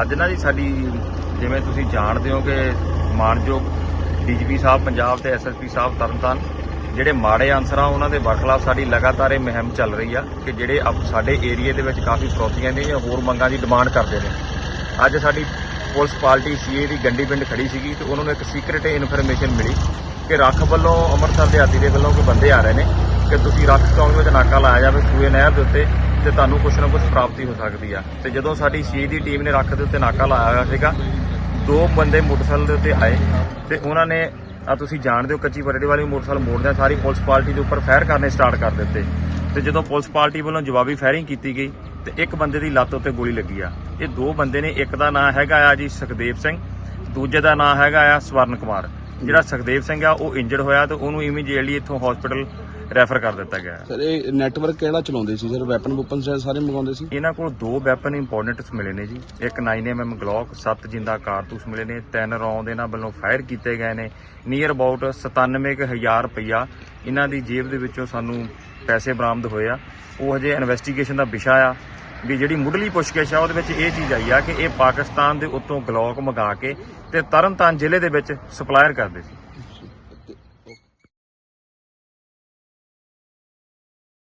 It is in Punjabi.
ਅੱਜ ਨਾ ਜੀ ਸਾਡੀ, ਜਿਵੇਂ ਤੁਸੀਂ ਜਾਣਦੇ ਹੋ ਕਿ ਮਾਨਯੋਗ ਡੀਜੀਪੀ ਸਾਹਿਬ ਪੰਜਾਬ ਤੇ ਐਸਐਸਪੀ ਸਾਹਿਬ ਤਰਨਤਾਰਨ, ਜਿਹੜੇ ਮਾੜੇ ਅਨਸਰ ਆ ਉਹਨਾਂ ਦੇ ਬਰਖਲਾਫ ਸਾਡੀ ਲਗਾਤਾਰ ਇਹ ਮੁਹਿੰਮ ਚੱਲ ਰਹੀ ਆ ਕਿ ਜਿਹੜੇ ਅਪ- ਸਾਡੇ ਏਰੀਏ ਦੇ ਵਿੱਚ ਕਾਫੀ ਫਰੋਤੀਆਂ ਨੇ ਜਾਂ ਹੋਰ ਮੰਗਾਂ ਦੀ ਡਿਮਾਂਡ ਕਰਦੇ ਨੇ। ਅੱਜ ਸਾਡੀ ਪੁਲਿਸ ਪਾਰਟੀ ਸੀਏ ਦੀ ਗੰਡੀ ਪਿੰਡ ਖੜੀ ਸੀਗੀ ਤੇ ਉਹਨਾਂ ਨੂੰ ਇੱਕ ਸੀਕ੍ਰੀਟ ਇਨਫੋਰਮੇਸ਼ਨ ਮਿਲੀ ਕਿ ਰੱਖ ਵੱਲੋਂ ਅੰਮ੍ਰਿਤਸਰ ਦੇ ਹਾਤੀ ਦੇ ਵੱਲੋਂ ਕੋਈ ਬੰਦੇ ਆ ਰਹੇ ਨੇ, ਕਿ ਤੁਸੀਂ ਰੱਖ ਚੌਂਕ ਵਿੱਚ ਨਾਕਾ ਲਾਇਆ ਜਾਵੇ ਸੂਏ ਨਹਿਰ ਦੇ ਉੱਤੇ। ਤੇ ਤੁਹਾਨੂੰ ਕੁਛ ਨਾ ਕੁਛ ਪ੍ਰਾਪਤੀ ਹੋ ਸਕਦੀ ਆ। ਤੇ ਜਦੋਂ ਸਾਡੀ ਸੀਏ ਦੀ ਟੀਮ ਨੇ ਰੱਖ ਦੇ ਉੱਤੇ ਨਾਕਾ ਲਾਇਆ ਹੋਇਆ ਸੀਗਾ, ਦੋ ਬੰਦੇ ਮੋਟਰਸਾਈਕਲ ਦੇ ਉੱਤੇ ਆਏ ਤੇ ਉਹਨਾਂ ਨੇ ਆ ਤੁਸੀਂ ਜਾਣਦੇ ਹੋ ਕੱਚੀ ਪਰੇਡੀ ਵਾਲੀ ਮੋਟਰਸਾਈਕਲ ਮੋੜਦਿਆਂ ਸਾਰੀ ਪੁਲਿਸ ਪਾਰਟੀ ਦੇ ਉੱਪਰ ਫਾਇਰ ਕਰਨੇ ਸਟਾਰਟ ਕਰ ਦਿੱਤੇ। ਤੇ ਜਦੋਂ ਪੁਲਿਸ ਪਾਰਟੀ ਵੱਲੋਂ ਜਵਾਬੀ ਫਾਇਰਿੰਗ ਕੀਤੀ ਗਈ ਤੇ ਇੱਕ ਬੰਦੇ ਦੀ ਲੱਤ ਉੱਤੇ ਗੋਲੀ ਲੱਗੀ ਆ। ਇਹ ਦੋ ਬੰਦੇ ਨੇ, ਇੱਕ ਦਾ ਨਾਂ ਹੈਗਾ ਆ ਜੀ ਸੁਖਦੇਵ ਸਿੰਘ, ਦੂਜੇ ਦਾ ਨਾਂ ਹੈਗਾ ਆ ਸਵਰਨ ਕੁਮਾਰ। ਜਿਹੜਾ ਸੁਖਦੇਵ ਸਿੰਘ ਆ, ਉਹ ਇੰਜਰਡ ਹੋਇਆ ਤੇ ਉਹਨੂੰ ਇਮੀਡੀਏਟਲੀ ਇੱਥੋਂ ਹਸਪੀਟਲ ਰੈਫਰ ਕਰ ਦਿੱਤਾ ਗਿਆ ਸਰ ਇਹ ਨੈਟਵਰਕ ਕਿਹੜਾ ਚਲਾਉਂਦੇ ਸੀ? ਸਰ ਵੈਪਨ ਵੂਪਨ ਸਾਰੇ ਮੰਗਾਉਂਦੇ ਸੀ? ਇਹਨਾਂ ਕੋਲ ਦੋ ਵੈਪਨ ਇੰਪੋਰਟੈਂਟਸ ਮਿਲੇ ਨੇ ਜੀ। ਇੱਕ 9mm ਗਲੌਕ 7 ਜਿੰਦਾ ਕਾਰਤੂਸ ਮਿਲੇ ਨੇ ਤਿੰਨ ਰੌਂਦ ਇਹਨਾਂ ਵੱਲੋਂ ਫਾਇਰ ਕੀਤੇ ਗਏ ਨੇ। ਨੀਅਰ ਅਬਾਊਟ 97000 ਰੁਪਇਆ ਇਹਨਾਂ ਦੀ ਜੇਬ ਦੇ ਵਿੱਚੋਂ ਸਾਨੂੰ ਪੈਸੇ ਬਰਾਮਦ ਹੋਏ ਆ। ਉਹ ਹਜੇ ਇਨਵੈਸਟੀਗੇਸ਼ਨ ਦਾ ਵਿਸ਼ਾ ਆ ਵੀ ਜਿਹੜੀ ਮੁੱਢਲੀ ਪੁੱਛਗਿੱਛ ਆ ਉਹਦੇ ਵਿੱਚ ਇਹ ਚੀਜ਼ ਆਈ ਆ ਕਿ ਇਹ ਪਾਕਿਸਤਾਨ ਦੇ ਉੱਤੋਂ ਗਲੌਕ ਮੰਗਾ ਕੇ ਤੇ ਤਰਨਤਾਰਨ ਜ਼ਿਲ੍ਹੇ ਦੇ ਵਿੱਚ ਸਪਲਾਇਰ ਕਰਦੇ ਸੀ।